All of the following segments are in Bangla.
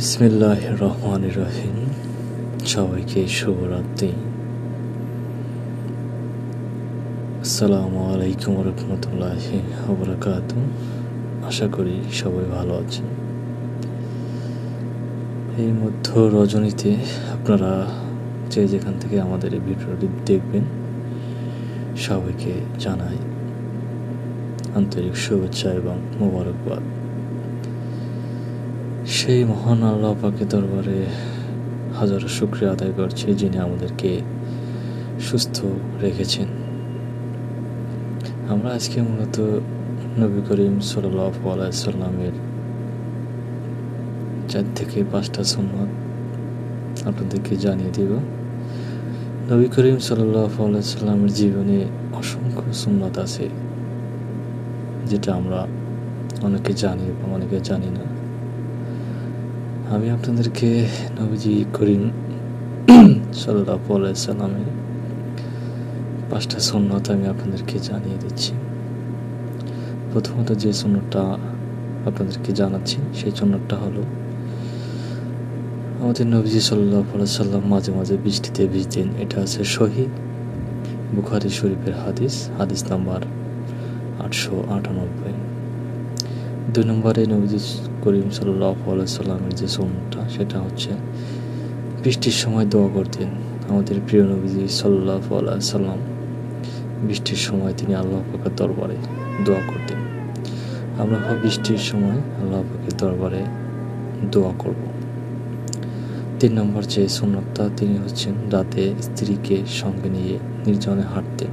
বিসমিল্লাহ রহমান রহিম সবাইকে শুভরাত্রি। আসসালামু আলাইকুম রহমতুল্লাহ আবরাকাত আশা করি সবাই ভালো আছেন। এই মধ্য রজনীতে আপনারা যে যেখান থেকে আমাদের এই ভিডিওটি দেখবেন, সবাইকে জানাই আন্তরিক শুভেচ্ছা এবং মোবারকবাদ। সেই মহান আল্লাহ পাকে দরবারে হাজারো শুক্রিয়া আদায় করছি যিনি আমাদেরকে সুস্থ রেখেছেন। আমরা আজকে মূলত নবী করিম সাল্লাহ সাল্লামের চার থেকে পাঁচটা সুন্নত আপনাদেরকে জানিয়ে দিব। নবী করিম সাল্লাহ সাল্লামের জীবনে অসংখ্য সুন্নত আছে, যেটা আমরা অনেকে জানি এবং অনেকে জানি না। আমি আপনাদেরকে নবীজি করিম সাল্লাহ সাল্লামের পাঁচটা সন্ন্যত আমি আপনাদেরকে জানিয়ে দিচ্ছি। প্রথমত যে সন্ন্যতটা আপনাদেরকে জানাচ্ছি, সেই সন্ন্যতটা হলো, আমাদের নবীজি সাল্লাহ সাল্লাম মাঝে মাঝে বৃষ্টিতে ভিজতেন। এটা আছে শহীদ বুখারি শরীফের হাদিস হাদিস নাম্বার আটশো আটানব্বই। দুই নম্বরে নবীজি করিম সাল্লামের যে সোমটা, সেটা হচ্ছে বৃষ্টির সময় দোয়া করতেন। আমাদের প্রিয় নবীজি সাল্লাহ সাল্লাম বৃষ্টির সময় তিনি আল্লাহ পাকের দরবারে দোয়া করতেন। আমরা বৃষ্টির সময় আল্লাহ পাকের দরবারে দোয়া করব। তিন নম্বর যে সুন্নতটা, তিনি হচ্ছেন রাতে স্ত্রীকে সঙ্গে নিয়ে নির্জনে হাঁটতেন।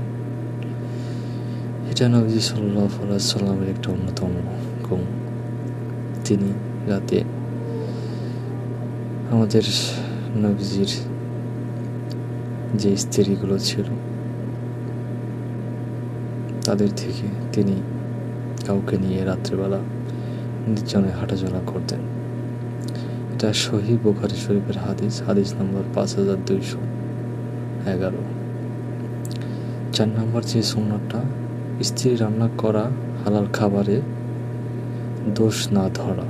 এটা নবীজি সাল্লাহ সাল্লামের একটা অন্যতম গুণ তিনি রাতে আমাদের নবীজির যে স্ত্রীগুলো ছিল, তাদের থেকে তিনি কাউকে নিয়ে রাত্রেবেলা নির্জনে হাঁটাচলা করতেন। এটা শহীদ বোখারি শরীফের হাদিস হাদিস নম্বর পাঁচ হাজার দুইশো এগারো। চার নম্বর যে সুন্নতটা, স্ত্রী রান্না করা হালাল খাবারে দোষ না ধরা।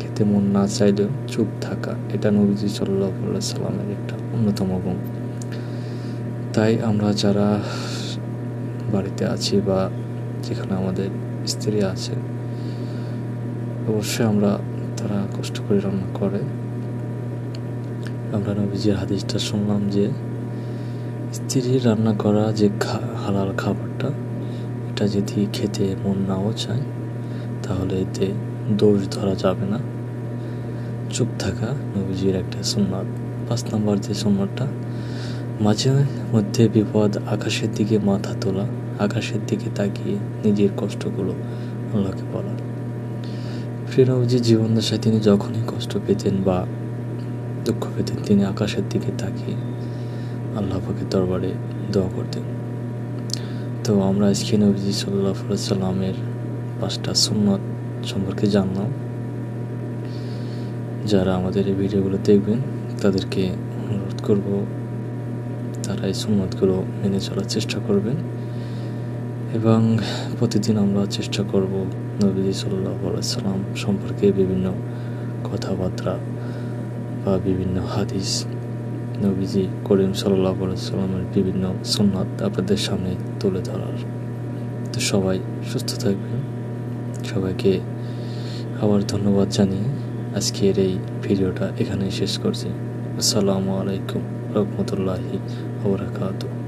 খেতে মন না চাইলেও চুপ থাকা, এটা নবীজি সাল্লাহ সাল্লামের একটা অন্যতম গুণ। তাই আমরা যারা বাড়িতে আছি বা যেখানে আমাদের স্ত্রী আছে, অবশ্যই আমরা তারা কষ্ট করে রান্না করে। আমরা নবীজির হাদিসটা শুনলাম যে, স্ত্রী রান্না করা যে হালাল খাবারটা, এটা যদি খেতে মন নাও চায় তাহলে এতে দোষ ধরা যাবে না। চুপ থাকা নবীজির একটা সুন্নাত। পাঁচ নম্বর যে সুন্নাতটা, মাঝে মধ্যে বিপদ আকাশের দিকে মাথা তোলা, আকাশের দিকে তাকিয়ে নিজের কষ্টগুলো আল্লাহকে বলা। প্রিয় নবীজির জীবন তিনি যখনই কষ্ট পেতেন বা দুঃখ পেতেন, তিনি আকাশের দিকে তাকিয়ে আল্লাহ পাকের দরবারে দোয়া করতেন। তো আমরা আজকে নবীজি সাল্লাহ সাল্লামের পাঁচটা সুন্নত সম্পর্কে জানলাম। যারা আমাদের এই ভিডিওগুলো দেখবেন, তাদেরকে অনুরোধ করব, তারা এই সুন্নতগুলো মেনে চলার চেষ্টা করবেন এবং প্রতিদিন আমরা চেষ্টা করব নবীজি সাল্লাহ সাল্লাম সম্পর্কে বিভিন্ন কথাবার্তা বা বিভিন্ন হাদিস, নবীজি করিম সাল্লাহ সাল্লামের বিভিন্ন সুন্নত আপনাদের সামনে তুলে ধরার। তো সবাই সুস্থ থাকবেন। সবাইকে আবার ধন্যবাদ জানিয়ে আজকের এই ভিডিওটা এখানেই শেষ করছি। আসসালামু আলাইকুম রহমতুল্লাহি আবরাকাতু